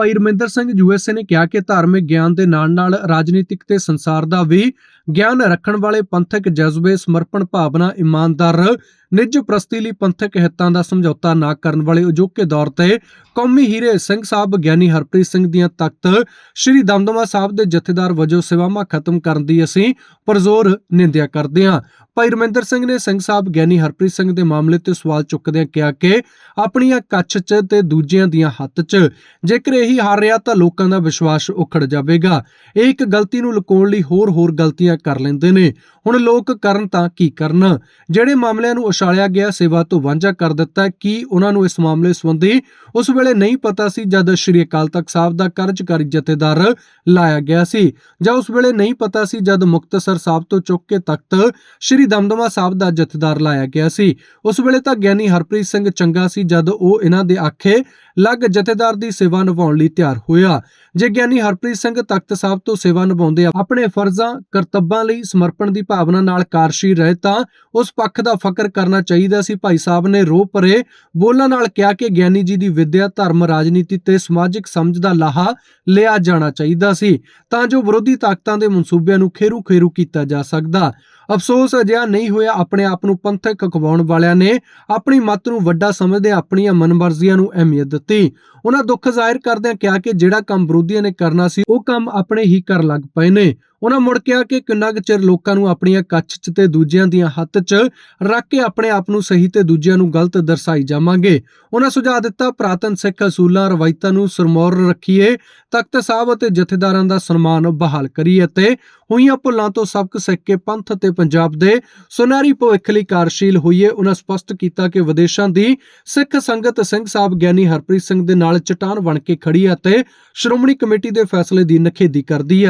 ਭਾਈ Raminder Singh USA ਨੇ ਕਿਹਾ ਕਿ ਧਾਰਮਿਕ ਗਿਆਨ ਦੇ ਨਾਲ-ਨਾਲ ਰਾਜਨੀਤਿਕ ਤੇ ਸੰਸਾਰ ਦਾ ਵੀ ਗਿਆਨ ਰੱਖਣ ਵਾਲੇ ਪੰਥਕ ਜਜ਼ਬੇ, ਸਮਰਪਣ ਭਾਵਨਾ, ਇਮਾਨਦਾਰ ਨਿੱਜ ਪ੍ਰਸਤੀ ਲਈ ਪੰਥਕ ਹਿੱਤਾਂ ਦਾ ਸਮਝੌਤਾ ਨਾ ਕਰਨ ਵਾਲੇ ਅਜੋਕੇ ਦੌਰ ਤੇ ਕੌਮੀ ਹੀਰੇ ਸਿੰਘ ਸਾਹਿਬ ਗਿਆਨੀ ਹਰਪ੍ਰੀਤ ਸਿੰਘ ਦੀਆਂ ਤਖਤ ਸ੍ਰੀ ਦਮਦਮਾ ਸਾਹਿਬ ਦੇ ਜਥੇਦਾਰ ਵਜੋਂ ਸੇਵਾਵਾਂ ਖਤਮ ਕਰਨ ਦੀ ਅਸੀਂ ਪਰਜ਼ੋਰ ਨਿੰਦਿਆ ਕਰਦੇ ਹਾਂ। ਭਾਈ ਰਮਿੰਦਰ ਸਿੰਘ ਨੇ ਸਿੰਘ ਸਾਹਿਬ ਗਿਆਨੀ ਹਰਪ੍ਰੀਤ ਸਿੰਘ ਦੇ ਮਾਮਲੇ ਤੇ ਸਵਾਲ ਚੁੱਕਦਿਆਂ ਕਿਹਾ ਕਿ ਆਪਣੀਆਂ ਕੱਛ 'ਚ ਤੇ ਦੂਜਿਆਂ ਦੀਆਂ ਹੱਥ 'ਚ ਜੇਕਰ ਇਹੀ ਹਾਰ ਰਿਹਾ ਤਾਂ ਲੋਕਾਂ ਦਾ ਵਿਸ਼ਵਾਸ ਉਖੜ ਜਾਵੇਗਾ। ਇਹ ਇੱਕ ਗਲਤੀ ਨੂੰ ਲੁਕਾਉਣ ਲਈ ਹੋਰ-ਹੋਰ ਗਲਤੀਆਂ ਕਰ ਲੈਂਦੇ ਨੇ। ਹੁਣ ਲੋਕ ਕਰਨ ਤਾਂ ਕੀ ਕਰਨ? ਜਿਹੜੇ ਮਾਮਲਿਆਂ ਨੂੰ ਉਛਾਲਿਆ ਗਿਆ, ਸੇਵਾ ਤੋਂ ਵਾਂਝਾ ਕਰ ਦਿੱਤਾ ਕਿ ਉਹਨਾਂ ਨੂੰ ਇਸ ਮਾਮਲੇ ਸੰਬੰਧੀ ਉਸ ਵੇਲੇ ਨਹੀਂ ਪਤਾ ਸੀ, ਜਦ ਸ਼੍ਰੀ ਅਕਾਲ ਤਖਤ ਸਾਹਿਬ ਦਾ ਕਾਰਜਕਾਰੀ ਜਥੇਦਾਰ ਲਾਇਆ ਗਿਆ ਸੀ? ਜਾਂ ਉਸ ਵੇਲੇ ਨਹੀਂ ਪਤਾ ਸੀ, ਜਦ ਮੁਕਤਸਰ ਸਾਹਿਬ ਤੋਂ ਚੁੱਕ ਕੇ ਤਖਤ ਸ਼੍ਰੀ ਦਮਦਮਾ ਸਾਹਿਬ ਦਾ ਜਥੇਦਾਰ ਲਾਇਆ ਗਿਆ ਸੀ? ਉਸ ਵੇਲੇ ਤਾਂ ਗਿਆਨੀ ਹਰਪ੍ਰੀਤ ਸਿੰਘ ਚੰਗਾ ਸੀ, ਜਦ ਉਹ ਇਹਨਾਂ ਦੇ ਆਖੇ ਲੱਗ ਜਥੇਦਾਰ ਦੀ ਸੇਵਾ ਨਿਭਾਉਣ ਲਈ ਤਿਆਰ ਹੋਇਆ। ਜੇ ਗਿਆਨੀ ਹਰਪ੍ਰੀਤ ਸਿੰਘ ਤਖਤ ਸਾਹਿਬ ਤੋਂ ਸੇਵਾ ਨਿਭਾਉਂਦੇ ਆਪਣੇ ਫਰਜ਼ਾਂ, ਕਰਤੱਬਾਂ ਲਈ ਸਮਰਪਣ ਦੀ ਭਾਵਨਾ ਨਾਲ ਕਾਰਸ਼ੀ ਰਹੇ ਤਾਂ ਉਸ ਪੱਖ ਦਾ ਫਕਰ ਕਰਨ ਚਾਹੀਦਾ ਸੀ। ਭਾਈ ਸਾਹਿਬ ਨੇ ਰੋ ਭਰੇ ਬੋਲਾਂ ਨਾਲ ਕਿਹਾ ਕਿ ਗਿਆਨੀ ਜੀ ਦੀ ਵਿਦਿਆ, ਧਰਮ, ਰਾਜਨੀਤੀ ਤੇ ਸਮਾਜਿਕ ਸਮਝ ਦਾ ਲਾਹਾ ਲਿਆ ਜਾਣਾ ਚਾਹੀਦਾ ਸੀ। ਤਾਂ ਜੋ ਵਿਰੋਧੀ ਤਾਕਤਾਂ ਦੇ ਮਨਸੂਬਿਆਂ ਨੂੰ ਖੇਰੂ ਖੇਰੂ ਕੀਤਾ ਜਾ ਸਕਦਾ। ਅਫਸੋਸ ਅਜਿਹਾ ਨਹੀਂ ਹੋਇਆ। ਆਪਣੇ ਆਪ ਨੂੰ ਪੰਥਕ ਖਵਾਉਣ ਵਾਲਿਆਂ ਨੇ ਆਪਣੀ ਮੱਤ ਨੂੰ ਵੱਡਾ ਸਮਝਦੇ ਆਪਣੀਆਂ ਮਨਮਰਜ਼ੀਆਂ ਨੂੰ ਅਹਿਮੀਅਤ ਦਿੱਤੀ। ਉਹਨਾਂ ਦੁੱਖ ਜ਼ਾਹਿਰ ਕਰਦਿਆਂ ਕਿਹਾ ਕਿ ਜਿਹੜਾ ਕੰਮ ਵਿਰੋਧੀਆਂ ਨੇ ਕਰਨਾ ਸੀ, ਉਹ ਕੰਮ ਆਪਣੇ ਹੀ ਕਰ ਲੱਗ ਪਏ ਨੇ। ਉਹਨਾਂ ਮੁੜ ਕਿਹਾ ਕਿ ਕਿੰਨਾ ਕੁ ਚਿਰ ਲੋਕਾਂ ਨੂੰ ਆਪਣੀਆਂ ਕੱਛ 'ਚ ਤੇ ਦੂਜਿਆਂ ਦੀਆਂ ਹੱਥ 'ਚ ਰੱਖ ਕੇ ਆਪਣੇ ਆਪ ਨੂੰ ਸਹੀ ਤੇ ਦੂਜਿਆਂ ਨੂੰ ਗਲਤ ਦਰਸਾਈ ਜਾਵਾਂਗੇ। ਉਹਨਾਂ ਸੁਝਾਅ ਦਿੱਤਾ, ਪ੍ਰਾਤਨ ਸਿੱਖ ਅਸੂਲਾਂ, ਰਵਾਇਤਾਂ ਨੂੰ ਸਰਮੌਰ ਰੱਖੀਏ, ਤਖਤ ਸਾਹਿਬ ਅਤੇ ਜਥੇਦਾਰਾਂ ਦਾ ਸਨਮਾਨ ਬਹਾਲ ਕਰੀਏ ਅਤੇ ਹੋਈਆਂ ਭੁੱਲਾਂ ਤੋਂ ਸਬਕ ਸਿੱਖ ਕੇ ਪੰਥ ਅਤੇ ਪੰਜਾਬ ਦੇ ਸੁਨਹਿਰੀ ਭਵਿੱਖ ਲਈ ਕਾਰਜਸ਼ੀਲ ਹੋਈਏ। ਉਹਨਾਂ ਸਪਸ਼ਟ ਕੀਤਾ ਕਿ ਵਿਦੇਸ਼ਾਂ ਦੀ ਸਿੱਖ ਸੰਗਤ ਸਿੰਘ ਸਾਹਿਬ ਗਿਆਨੀ ਹਰਪ੍ਰੀਤ ਸਿੰਘ ਦੇ ਨਾਲ ਚਟਾਨ ਬਣ ਕੇ ਖੜੀ ਹੈ ਅਤੇ ਸ਼੍ਰੋਮਣੀ ਕਮੇਟੀ ਦੇ ਫੈਸਲੇ ਦੀ ਨਖੇਦੀ ਕਰਦੀ ਹੈ।